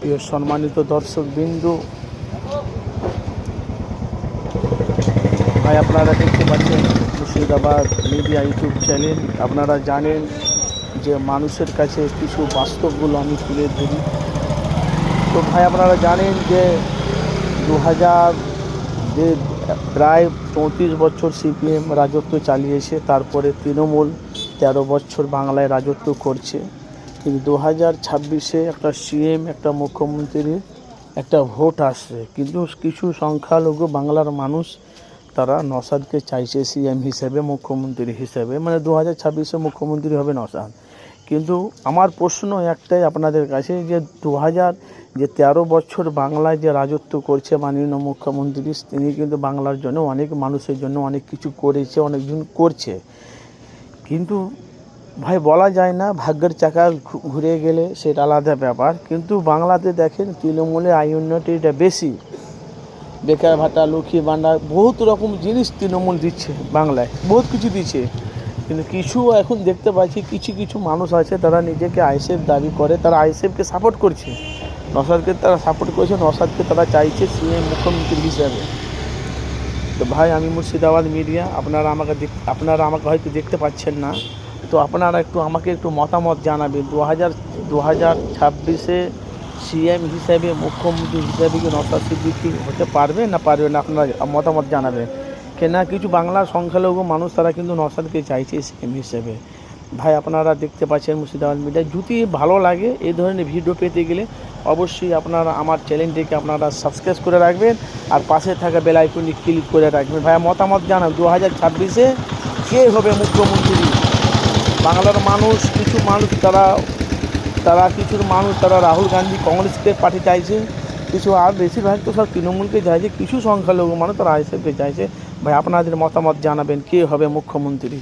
প্রিয় সম্মানিত দর্শক বিন্দু। ভাই, আপনারা দেখতে পাচ্ছেন মুর্শিদাবাদ মিডিয়া ইউটিউব চ্যানেল। আপনারা জানেন যে মানুষের কাছে কিছু বাস্তবগুলো আমি তুলে ধরি। তো ভাই, আপনারা জানেন যে দু হাজার প্রায় চৌত্রিশ বছর সিপিএম রাজত্ব চালিয়েছে, তারপরে তৃণমূল তেরো বছর বাংলায় রাজত্ব করছে। কিন্তু দু হাজার ছাব্বিশে একটা সিএম, একটা মুখ্যমন্ত্রীর একটা ভোট আসছে। কিন্তু কিছু সংখ্যালঘু বাংলার মানুষ তারা নসাদকে চাইছে সিএম হিসেবে, মুখ্যমন্ত্রী হিসেবে। মানে দু হাজার ছাব্বিশে মুখ্যমন্ত্রী হবে নসাদ। কিন্তু আমার প্রশ্ন একটাই আপনাদের কাছে, যে দু হাজার যে তেরো বছর বাংলায় যে রাজত্ব করছে মাননীয় মুখ্যমন্ত্রী, তিনি কিন্তু বাংলার জন্য অনেক মানুষের জন্য অনেক কিছু করেছে, অনেকজন করছে। কিন্তু ভাই, বলা যায় না, ভাগ্যের চাকা ঘুরে গেলে সেটা আলাদা ব্যাপার। কিন্তু বাংলাতে দেখেন, তৃণমূলের আয় উন্নতিটা বেশি। বেকার ভাতা, লক্ষ্মী ভাণ্ডার, বহুত রকম জিনিস তৃণমূল দিচ্ছে বাংলায়, বহুত কিছু দিচ্ছে। কিন্তু কিছু এখন দেখতে পাচ্ছি, কিছু কিছু মানুষ আছে, তারা নিজেকে আইসেফ দাবি করে, তারা আইসেফকে সাপোর্ট করছে। নসাদকে তারা সাপোর্ট করছে, নসাদকে তারা চাইছে সিএম মুখ্যমন্ত্রী হিসাবে। তো ভাই, আমি মুর্শিদাবাদ মিডিয়া আপনারা আমাকে আপনারা আমাকে হয়তো দেখতে পাচ্ছেন না। তো আপনারা একটু আমাকে একটু মতামত জানাবেন। দু হাজার দু হাজার ছাব্বিশে সিএম হিসেবে, মুখ্যমন্ত্রী হিসেবে কি নসাদ সিদ্দিকি হতে পারবে না পারবে না আপনারা মতামত জানাবেন? কেনা কিছু বাংলার সংখ্যালঘু মানুষ তারা কিন্তু নসাদকে চাইছে সিএম হিসেবে। ভাই, আপনারা দেখতে পাচ্ছেন মুর্শিদাবাদ মিডিয়া। যদি ভালো লাগে এই ধরনের ভিডিও পেতে গেলে অবশ্যই আপনারা আমার চ্যানেলটিকে আপনারা সাবস্ক্রাইব করে রাখবেন আর পাশে থাকা বেল আইকনটি ক্লিক করে রাখবেন। ভাই মতামত জানান দু হাজার ছাব্বিশে কে হবে মুখ্যমন্ত্রী? বাংলার মানুষ, কিছু মানুষ তারা তারা কিছু মানুষ, তারা রাহুল গান্ধী কংগ্রেসকে পাঠিয়ে চাইছে, কিছু আর বেশিরভাগ তো সব তৃণমূলকে চাইছে, কিছু সংখ্যালঘু মানুষ তারা আইসিএফকে চাইছে। ভাই, আপনাদের মতামত জানাবেন, কে হবে মুখ্যমন্ত্রী?